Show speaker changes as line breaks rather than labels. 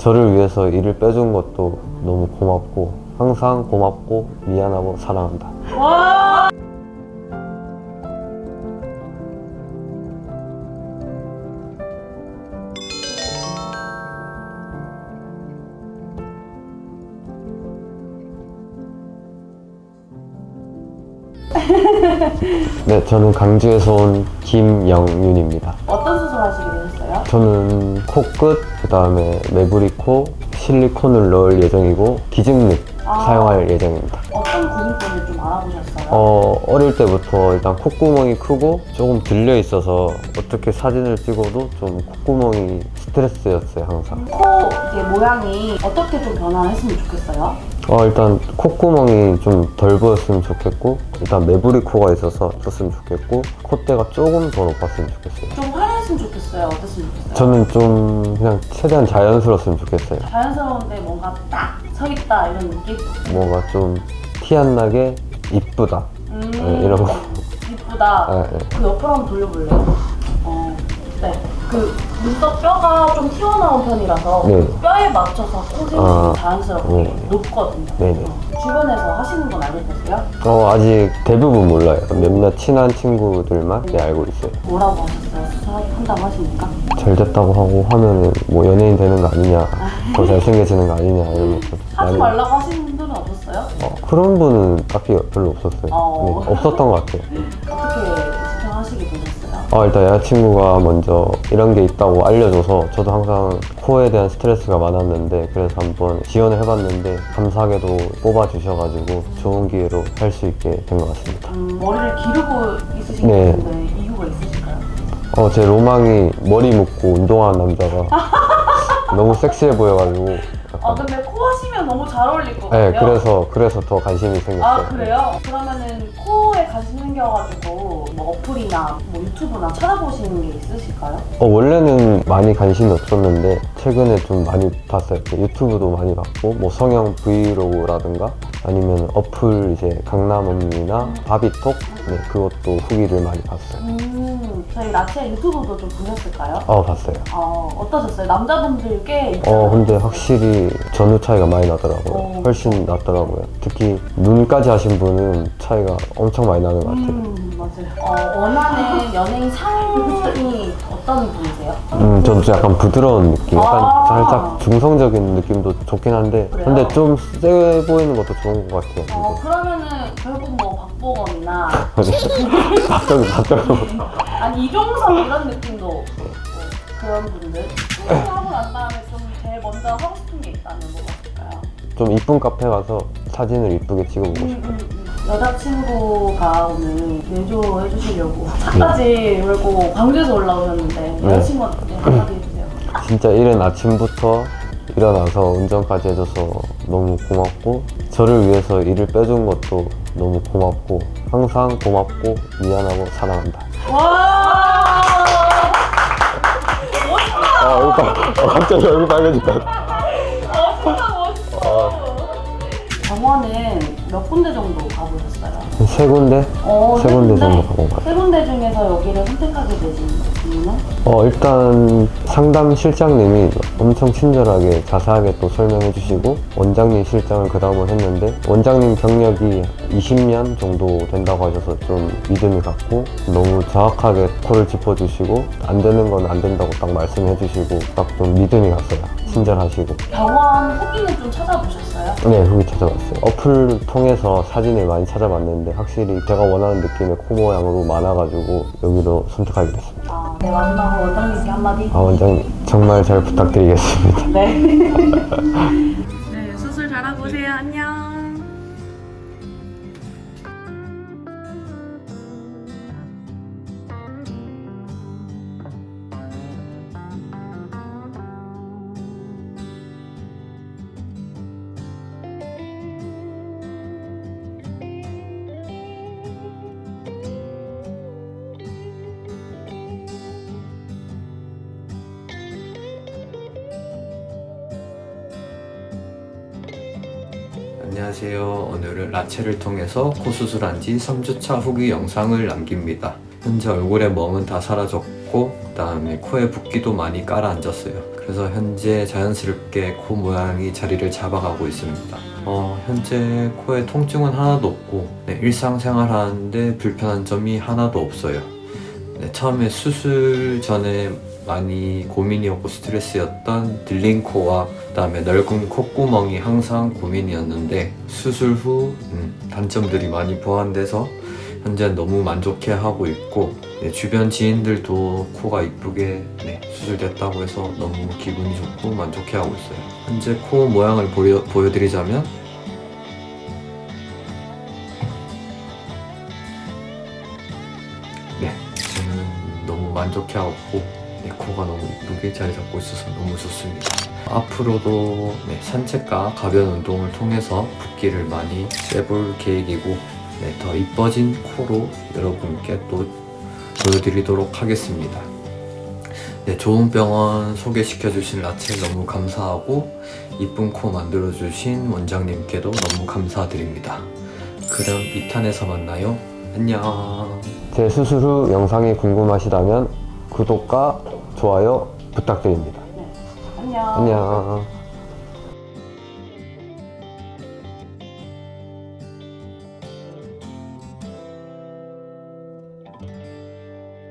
저를 위해서 일을 빼준 것도 너무 고맙고 항상 고맙고 미안하고 사랑한다. 네, 저는 강주에서 온 김영윤입니다.
어떤
저는 코끝, 그 다음에 매부리 코, 실리콘을 넣을 예정이고 기증립
아.
사용할 예정입니다.
어떤 때문에 좀 알아보셨어요?
어, 어릴 때부터 일단 콧구멍이 크고 조금 들려 있어서 어떻게 사진을 찍어도 좀 콧구멍이 스트레스였어요, 항상.
코 이제 모양이 어떻게 좀 변화했으면 좋겠어요?
어, 일단 콧구멍이 좀 덜 보였으면 좋겠고, 일단 매부리 코가 있어서 줬으면 좋겠고, 콧대가 조금 더 높았으면 좋겠어요.
좀 좋겠어요? 어땠으면 좋겠어요?
저는 좀 그냥 최대한 자연스러웠으면 좋겠어요.
자연스러운데 뭔가 딱 서 있다 이런 느낌?
뭔가 좀 티 안 나게 이쁘다.
음,
네, 이런 거.
이쁘다.
네, 네.
그 옆으로 한번 돌려볼래요? 어, 네. 그 눈썹 뼈가 좀 튀어나온 편이라서
네.
뼈에 맞춰서 코색이
아,
자연스럽게
네.
높거든요.
네 네.
어, 주변에서 하시는 건 알고 계세요?
어, 아직 대부분 몰라요. 몇몇 친한 친구들만 네, 알고 있어요.
뭐라고 하셨어요? 수술한다고 하시니까?
잘 됐다고 하고 하면은 뭐 연예인 되는 거 아니냐, 더 잘생겨지는 거 아니냐, 이러면서.
하지
많이-
말라고 하시는 분들은 없었어요?
어, 그런 분은 딱히 별로 없었어요.
어.
네, 없었던 것 같아요.
어떻게 신청하시게 되셨어요?
어, 일단 여자친구가 먼저 이런 게 있다고 알려줘서 저도 항상 코에 대한 스트레스가 많았는데 그래서 한번 지원을 해봤는데 감사하게도 뽑아주셔가지고 좋은 기회로 할 수 있게 된 것 같습니다.
음, 머리를 기르고 있으신 것
네.
같은데 이유가 있으실까요?
어, 제 로망이 머리 묶고 운동하는 남자가 너무 섹시해 보여가지고
아
약간
근데 코 하시면 너무 잘 어울릴 것 같아요.
네, 그래서 그래서 더 관심이 생겼어요.
아 그래요? 그러면은 코에 관심 생겨가지고 뭐 어플이나 뭐 유튜브나 찾아보시는 게 있으실까요?
어, 원래는 많이 관심이 없었는데 최근에 좀 많이 봤어요. 그 유튜브도 많이 봤고 뭐 성형 브이로그라든가 아니면 어플 이제 강남 언니나 바비톡 네, 그것도 후기를 많이 봤어요.
음 저희 라체 유튜브도 좀 보셨을까요?
어 봤어요.
어 어떠셨어요? 남자분들 꽤.
어 근데 확실히 전후 차이가 많이 나더라고요.
어.
훨씬 낫더라고요. 특히 눈까지 하신 분은 차이가 엄청 많이 나는 것 같아요.
음 맞아요. 어, 원하는 연예인 상이 어떤 분이세요?
음, 저도 좀 약간 부드러운 느낌, 약간
아.
살짝 중성적인 느낌도 좋긴 한데,
그래요?
근데 좀 세 보이는 것도 좋은 것 같아요.
어 그러면은 결국 뭐 박보검이나
갑자기 갑자기
아니 이종석 이런 느낌도 뭐 그런 분들 하고 난 다음에 좀 제일 먼저 하고 싶은 게 있다면 뭐가 있을까요?
좀 이쁜 카페 가서 사진을 이쁘게 찍어보고 싶어요.
음, 음, 음. 여자친구가 오늘 내조 해 주시려고 차까지 몰고 광주에서 올라오셨는데
네.
여자친구한테 한마디 해주세요.
진짜 이른 아침부터 일어나서 운전까지 해줘서 너무 고맙고, 저를 위해서 일을 빼준 것도 너무 고맙고, 항상 고맙고, 미안하고, 사랑한다.
와 멋있다.
아, 얼굴, 빨- 어, 갑자기 얼굴 빨개졌다.
멋있다 멋있어. 병원은 몇 군데 정도 가보셨어요?
세 군데?
어,
세 군데 정도 가본 것 같아요.
세 군데 중에서 여기를 선택하게 되신 이유는?
어, 일단 상담 실장님이 엄청 친절하게 자세하게 또 설명해 주시고 원장님 실장을 그 다음으로 했는데 원장님 경력이 20년 정도 된다고 하셔서 좀 믿음이 갔고 너무 정확하게 코를 짚어주시고 안 되는 건 안 된다고 딱 말씀해 주시고 딱 좀 믿음이 갔어요. 친절하시고
병원 후기는 좀 찾아보셨어요?
네 후기 찾아봤어요. 어플 통해서 사진을 많이 찾아봤는데 확실히 제가 원하는 느낌의 코 모양으로 많아가지고 여기로 선택하게 됐습니다.
아, 네, 마지막으로 원장님께 한마디.
아 원장님 정말 잘 부탁드리겠습니다.
네. 네, 수술 잘하고 오세요. 안녕.
안녕하세요. 오늘은 라체를 통해서 코 수술한 지 3주차 후기 영상을 남깁니다. 현재 얼굴의 멍은 다 사라졌고 있고 그 다음에 코에 붓기도 많이 깔아앉았어요. 그래서 현재 자연스럽게 코 모양이 자리를 잡아가고 있습니다. 어, 현재 코에 통증은 하나도 없고 네, 일상생활 하는데 불편한 점이 하나도 없어요. 네, 처음에 수술 전에 많이 고민이었고 스트레스였던 들린 코와 그다음에 넓은 콧구멍이 항상 고민이었는데 수술 후 음, 단점들이 많이 보완돼서 현재 너무 만족해 하고 있고 네, 주변 지인들도 코가 이쁘게 네, 수술됐다고 해서 너무 기분이 좋고 만족해 하고 있어요. 현재 코 모양을 보여, 보여드리자면 네, 저는 너무 만족해 하고 네, 코가 너무 이쁘게 자리 잡고 있어서 너무 좋습니다. 앞으로도 네, 산책과 가벼운 운동을 통해서 붓기를 많이 빼볼 계획이고 네, 더 이뻐진 코로 여러분께 또 보여드리도록 하겠습니다. 네, 좋은 병원 소개시켜주신 라첼 너무 감사하고 이쁜 코 만들어주신 원장님께도 너무 감사드립니다. 그럼 2탄에서 만나요. 안녕.
제 수술 후 영상이 궁금하시다면 구독과 좋아요 부탁드립니다.
안녕.
안녕.